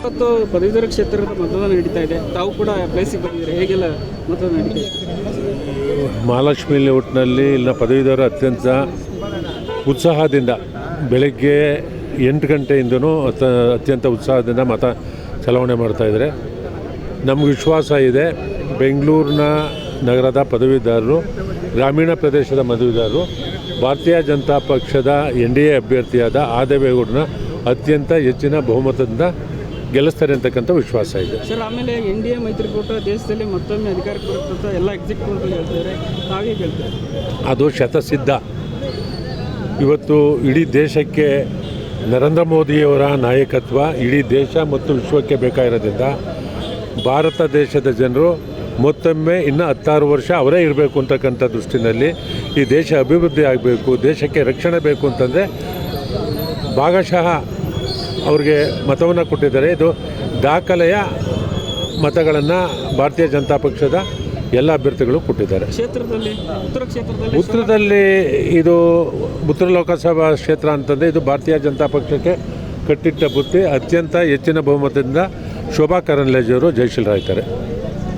ಇವತ್ತು ಪದವೀಧರ ಕ್ಷೇತ್ರದ ಮತದಾನ ನಡೀತಾ ಇದೆ. ತಾವು ಕೂಡ ಪ್ಲೇಸಿಗೆ ಬಂದಿದ್ದೀರಿ? ಹೇಗೆಲ್ಲ ಮತದಾನ ನಡೀತಾ ಇದೆ? ಮಹಾಲಕ್ಷ್ಮಿ ಲೇಔಟ್ನಲ್ಲಿ ಇಲ್ಲಿನ ಪದವೀಧರ ಅತ್ಯಂತ ಉತ್ಸಾಹದಿಂದ ಬೆಳಗ್ಗೆ ಎಂಟು ಗಂಟೆಯಿಂದನೂ ಅತ, ಅತ್ಯಂತ ಉತ್ಸಾಹದಿಂದ ಮತ ಚಲಾವಣೆ ಮಾಡ್ತಾಯಿದ್ದಾರೆ ನಮ್ಗೆ ವಿಶ್ವಾಸ ಇದೆ. ಬೆಂಗಳೂರಿನ ನಗರದ ಪದವೀಧರರು, ಗ್ರಾಮೀಣ ಪ್ರದೇಶದ ಪದವೀಧರರು, ಭಾರತೀಯ ಜನತಾ ಪಕ್ಷದ ಎನ್ ಡಿ ಎ ಅಭ್ಯರ್ಥಿಯಾದ ಆದೇವೇಗೌಡನ ಅತ್ಯಂತ ಹೆಚ್ಚಿನ ಬಹುಮತದಿಂದ ಗೆಲ್ಲಿಸ್ತಾರೆ ಅಂತಕ್ಕಂಥ ವಿಶ್ವಾಸ ಇದೆ. ಸರ್ ಆಮೇಲೆ ಎನ್ ಡಿ ಎ ಮೈತ್ರಿಕೂಟ ದೇಶದಲ್ಲಿ ಮತ್ತೊಮ್ಮೆ ಅಧಿಕಾರಕ್ಕೆ ಬರುತ್ತೆ ಎಲ್ಲ ಎಕ್ಸಿಕ್ಯೂಟಿವ್ ಹೇಳ್ತಾರೆ ತಾವೇ ಹೇಳ್ತಾರೆ? ಅದು ಶತಸಿದ್ಧ. ಇವತ್ತು ಇಡೀ ದೇಶಕ್ಕೆ ನರೇಂದ್ರ ಮೋದಿಯವರ ನಾಯಕತ್ವ ಇಡೀ ದೇಶ ಮತ್ತು ವಿಶ್ವಕ್ಕೆ ಬೇಕಾಗಿರೋದ್ರಿಂದ ಭಾರತ ದೇಶದ ಜನರು ಮತ್ತೊಮ್ಮೆ ಇನ್ನು ಹತ್ತಾರು ವರ್ಷ ಅವರೇ ಇರಬೇಕು ಅಂತಕ್ಕಂಥ ದೃಷ್ಟಿನಲ್ಲಿ ಈ ದೇಶ ಅಭಿವೃದ್ಧಿ ಆಗಬೇಕು ದೇಶಕ್ಕೆ ರಕ್ಷಣೆ ಬೇಕು ಅಂತಂದರೆ ಭಾಗಶಃ ಅವ್ರಿಗೆ ಮತವನ್ನು ಕೊಟ್ಟಿದ್ದಾರೆ. ಇದು ದಾಖಲೆಯ ಮತಗಳನ್ನು ಭಾರತೀಯ ಜನತಾ ಪಕ್ಷದ ಎಲ್ಲ ಅಭ್ಯರ್ಥಿಗಳು ಕೊಟ್ಟಿದ್ದಾರೆ. ಕ್ಷೇತ್ರದಲ್ಲಿ ಉತ್ತರ ಕ್ಷೇತ್ರದಲ್ಲಿ ಉತ್ತರದಲ್ಲಿ ಇದು ಉತ್ತರ ಲೋಕಸಭಾ ಕ್ಷೇತ್ರ ಅಂತಂದರೆ ಇದು ಭಾರತೀಯ ಜನತಾ ಪಕ್ಷಕ್ಕೆ ಕಟ್ಟಿಟ್ಟ ಬುತ್ತಿ ಅತ್ಯಂತ ಹೆಚ್ಚಿನ ಬಹುಮತದಿಂದ ಶೋಭಾ ಕರಂದ್ಲಾಜೆಯವರು ಜಯಶೀಲರಾಗ್ತಾರೆ